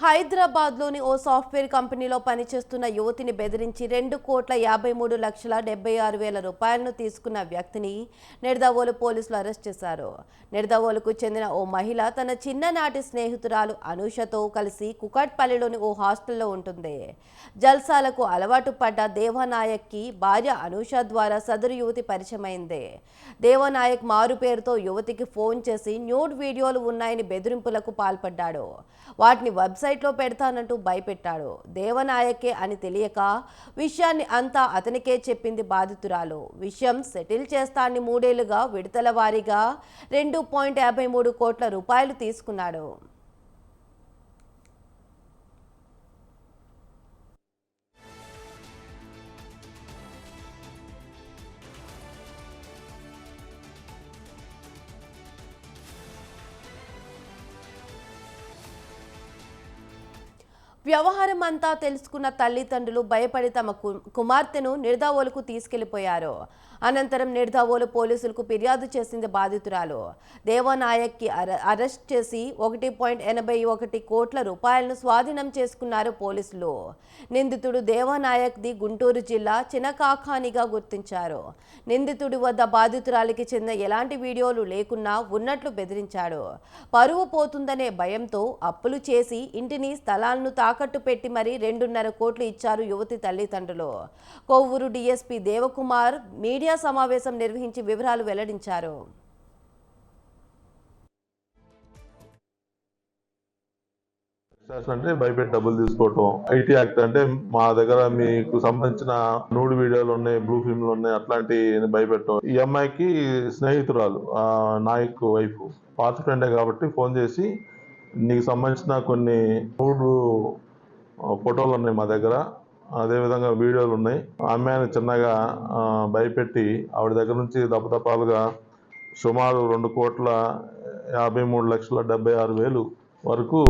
హైదరాబాద్లోని ఓ సాఫ్ట్వేర్ కంపెనీలో పనిచేస్తున్న యువతిని బెదిరించి రెండు కోట్ల యాభై మూడు లక్షల డెబ్బై ఆరు వేల రూపాయలను తీసుకున్న వ్యక్తిని నిడదవోలు పోలీసులు అరెస్ట్ చేశారు. నిడదవోలుకు చెందిన ఓ మహిళ తన చిన్ననాటి స్నేహితురాలు అనూషతో కలిసి కుకట్పల్లిలోని ఓ హాస్టల్లో ఉంటుంది. జల్సాలకు అలవాటు పడ్డ దేవనాయక్కి భార్య అనూష ద్వారా సదరు యువతి పరిచయమైంది. దేవనాయక్ మారు పేరుతో యువతికి ఫోన్ చేసి న్యూడ్ వీడియోలు ఉన్నాయని బెదిరింపులకు పాల్పడ్డాడు. వాటిని వెబ్సైట్లో పెడతానంటూ భయపెట్టాడు. దేవనాయకే అని తెలియక విషయాన్ని అంతా అతనికే చెప్పింది బాధితురాలు. విషయం సెటిల్ చేస్తాన్ని మూడేళ్ళుగా విడతల వారీగా రెండు పాయింట్ యాభై మూడు కోట్ల రూపాయలు తీసుకున్నాడు. వ్యవహారం అంతా తెలుసుకున్న తల్లిదండ్రులు భయపడి తమ కు- కుమార్తెను నిర్దావోలుకు తీసుకెళ్ళిపోయారు. అనంతరం నిర్దావోలు పోలీసులకు ఫిర్యాదు చేసింది బాధితురాలు. దేవనాయక్కి అరెస్ట్ చేసి ఒకటి పాయింట్ ఎనభై ఒకటి కోట్ల రూపాయలను స్వాధీనం చేసుకున్నారు పోలీసులు. నిందితుడు దేవనాయక్ది గుంటూరు జిల్లా చినకాఖానిగా గుర్తించారు. నిందితుడి వద్ద బాధితురాలికి చెందిన ఎలాంటి వీడియోలు లేకున్నా ఉన్నట్లు బెదిరించాడు. పరువు పోతుందనే భయంతో అప్పులు చేసి ఇంటిని స్థలాలను తాకట్టు పెట్టి మరీ రెండున్నర కోట్లు ఇచ్చారు యువతి తల్లిదండ్రులు. కొవ్వూరు డీఎస్పీ దేవకుమార్ మీడియా సమావేశం నిర్వహించి వివరాలు వెల్లడించారు. అంటే భయపెట్టి డబ్బులు తీసుకోవటం ఐటీ యాక్ట్ అంటే మా దగ్గర మీకు సంబంధించిన నూడు వీడియోలు ఉన్నాయి బ్లూ ఫిల్మ్లు ఉన్నాయి అట్లాంటి భయపెట్టడం ఈ అమ్మాయికి స్నేహితురాలు నాయక్ వైఫ్. పాత ఫ్రెండే కాబట్టి ఫోన్ చేసి నీకు సంబంధించిన కొన్ని నూడు ఫోటోలు ఉన్నాయి మా దగ్గర. అదేవిధంగా వీడియోలు ఉన్నాయి. ఆ అమ్మాయిని చిన్నగా భయపెట్టి ఆవిడ దగ్గర నుంచి దపదపాలుగా సుమారు రెండు కోట్ల యాభై మూడు లక్షల డెబ్బై ఆరు వేలు వరకు